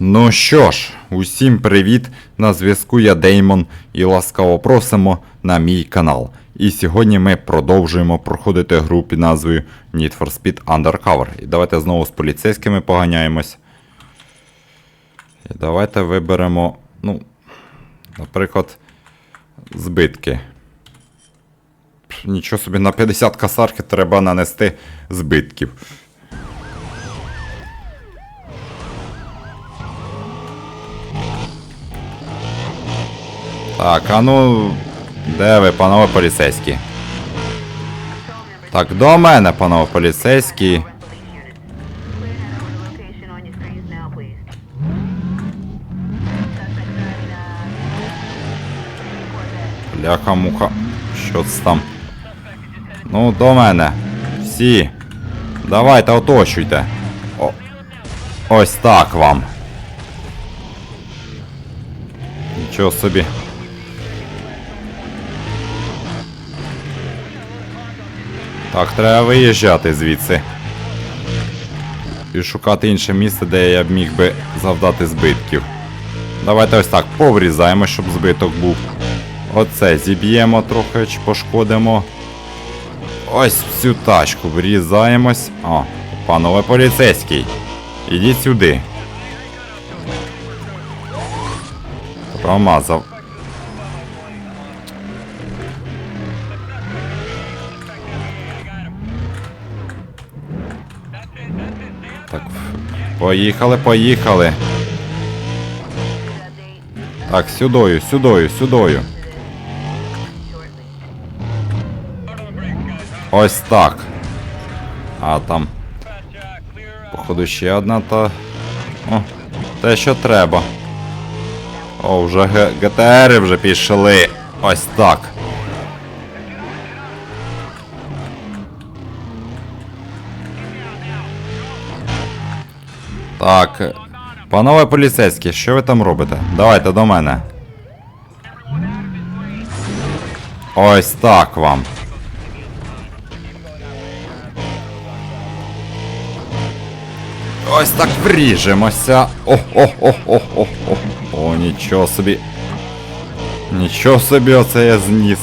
Ну що ж, усім привіт! На зв'язку я Деймон і ласкаво просимо на мій канал. І сьогодні ми продовжуємо проходити гру під назвою Need for Speed Undercover. І давайте знову з поліцейськими поганяємось. І давайте виберемо, ну, наприклад, збитки. Нічого собі, на 50 касарки треба нанести збитків. Так, а ну. Де ви, панове поліцейські? Так, до мене, панове поліцейські. Бляха-муха. Що це там? Ну, до мене. Всі. Давайте оточуйте. О. Ось так вам. Нічого собі. Так, треба виїжджати звідси. І шукати інше місце, де я б міг би завдати збитків. Давайте ось так поврізаємо, щоб збиток був. Оце зіб'ємо трохи чи пошкодимо. Ось всю тачку врізаємось. О, панове поліцейський. Ідіть сюди. Промазав. Так, поїхали, поїхали. Так, сюдою, сюдою, сюдою. Ось так. А там. Походу ще одна та. О, те, що треба. О, вже ГТРи вже пішли. Ось так. Так. Панове поліцейські, що ви там робите? Давайте до мене. Ось так вам. Ось так вріжемося. О, о, о, о, о, о. О, нічого собі. Нічого собі оце я зніс.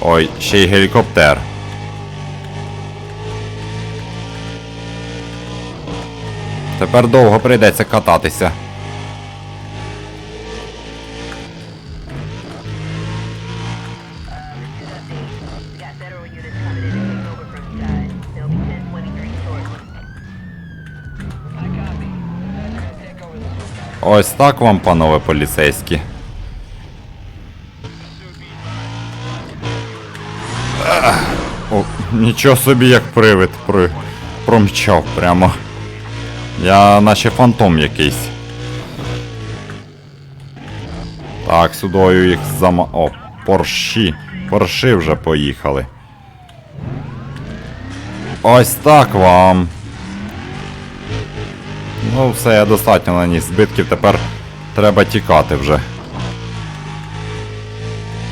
Ой, ще й гелікоптер. Тепер довго прийдеться кататися. Got federal units coming in to take over from you guys. They'll be 1023 shortly. Ось так вам, панове поліцейські. О, нічого собі як привид при... промчав прямо. Я наче фантом якийсь. Так, сюдою їх зама... О, порші. Порші вже поїхали. Ось так вам. Ну, все, я достатньо наніс збитків, тепер треба тікати вже.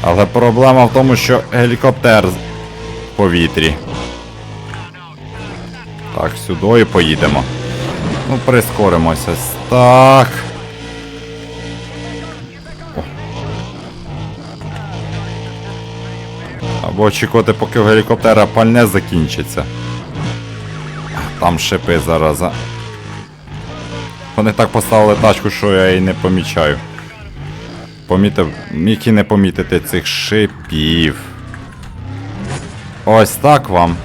Але проблема в тому, що гелікоптер в повітрі. Так, сюди поїдемо. Ну, прискоримося. Так. Або очікувати, поки в гелікоптера пальне закінчиться. Там шипи зараз. Вони так поставили тачку, що я її не помічаю. Помітив, міг і не помітити цих шипів. Ось так вам.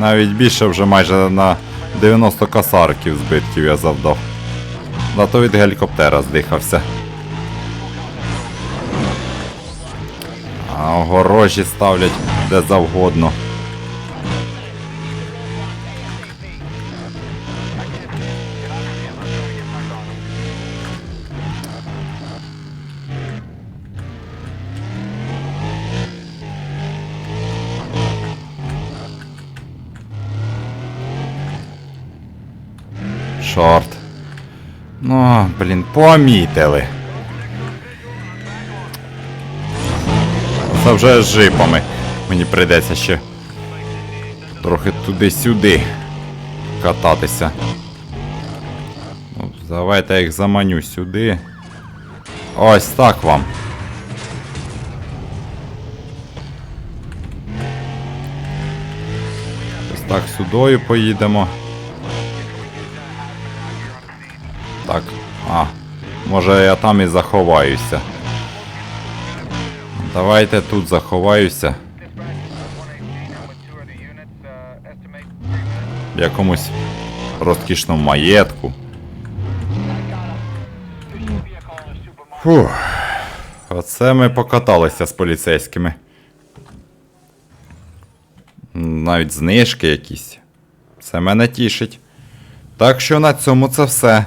Навіть більше вже майже на 90 касарків збитків я завдав. Зато від гелікоптера здихався. А огорожі ставлять де завгодно. Шорт. Ну, блін, помітили. Це вже з жипами. Мені прийдеться ще трохи туди-сюди кататися. Ну, давайте я їх заманю сюди. Ось так вам. Ось так сюдою поїдемо. Так. А. Може я там і заховаюся. Давайте тут заховаюся. В якомусь розкішному маєтку. Фух. Оце ми покаталися з поліцейськими. Навіть знижки якісь. Це мене тішить. Так що на цьому це все.